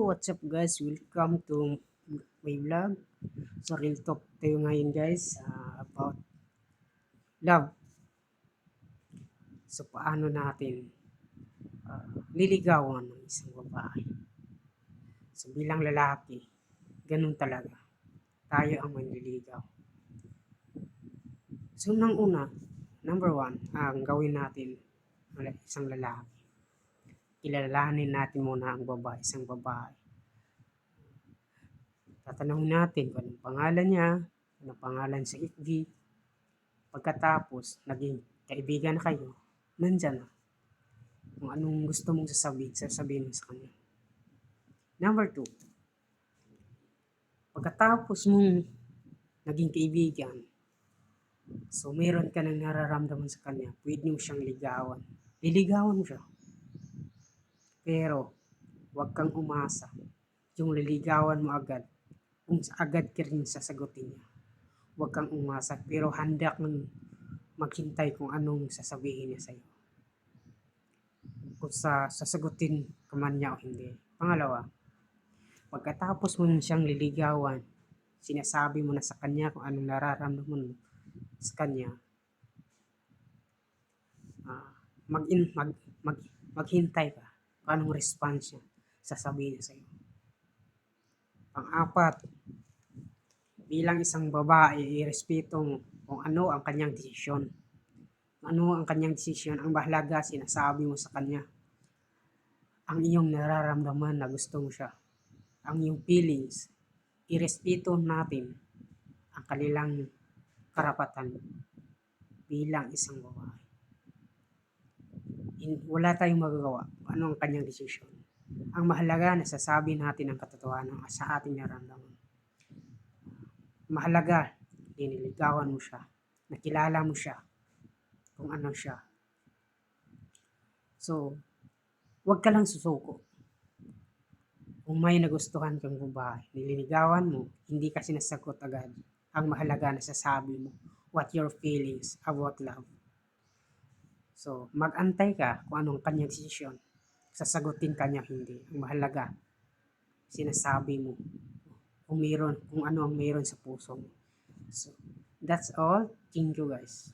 What's up guys? Welcome to my vlog. So real talk tayo ngayon guys uh, about love. So paano natin uh, liligawan ng isang babae. So bilang lalaki, ganun talaga. Tayo ang manliligaw. So nang una, number one, ang gawin natin ng isang lalaki kilalanin natin muna ang babae, isang babae. Tatanungin natin kung anong pangalan niya, anong pangalan sa FB. Pagkatapos, naging kaibigan na kayo, nandyan na. Kung anong gusto mong sasabihin, sasabihin mo sa kanya. Number two, pagkatapos mong naging kaibigan, so meron ka nang nararamdaman sa kanya, pwede mo siyang ligawan. Liligawan mo siya pero, huwag kang umasa. Yung liligawan mo agad, kung agad ka rin sasagutin niya. Huwag kang umasa, pero handa kang maghintay kung anong sasabihin niya sa'yo. Kung sa, sasagutin ka man niya o hindi. Pangalawa, pagkatapos mo siyang liligawan, sinasabi mo na sa kanya kung anong nararamdaman mo sa kanya, uh, mag, in, mag, mag, maghintay ka anong response niya sasabihin niya sa iyo. Pang-apat, bilang isang babae, irespeto mo kung ano ang kanyang desisyon. Ano ang kanyang desisyon, ang bahalaga sinasabi mo sa kanya. Ang iyong nararamdaman na gusto mo siya. Ang iyong feelings, irespeto natin ang kanilang karapatan bilang isang babae wala tayong magagawa ano ang kanyang desisyon. Ang mahalaga, nasasabi natin ang katotohanan sa ating naramdaman. Mahalaga, diniligawan mo siya, nakilala mo siya, kung ano siya. So, huwag ka lang susuko. Kung may nagustuhan kang babae, nililigawan mo, hindi ka sinasagot agad. Ang mahalaga, nasasabi mo what your feelings about love. So, mag-antay ka kung anong kanyang desisyon. Sasagutin kanya hindi. Ang mahalaga, sinasabi mo kung meron, kung ano ang meron sa puso mo. So, that's all. Thank you guys.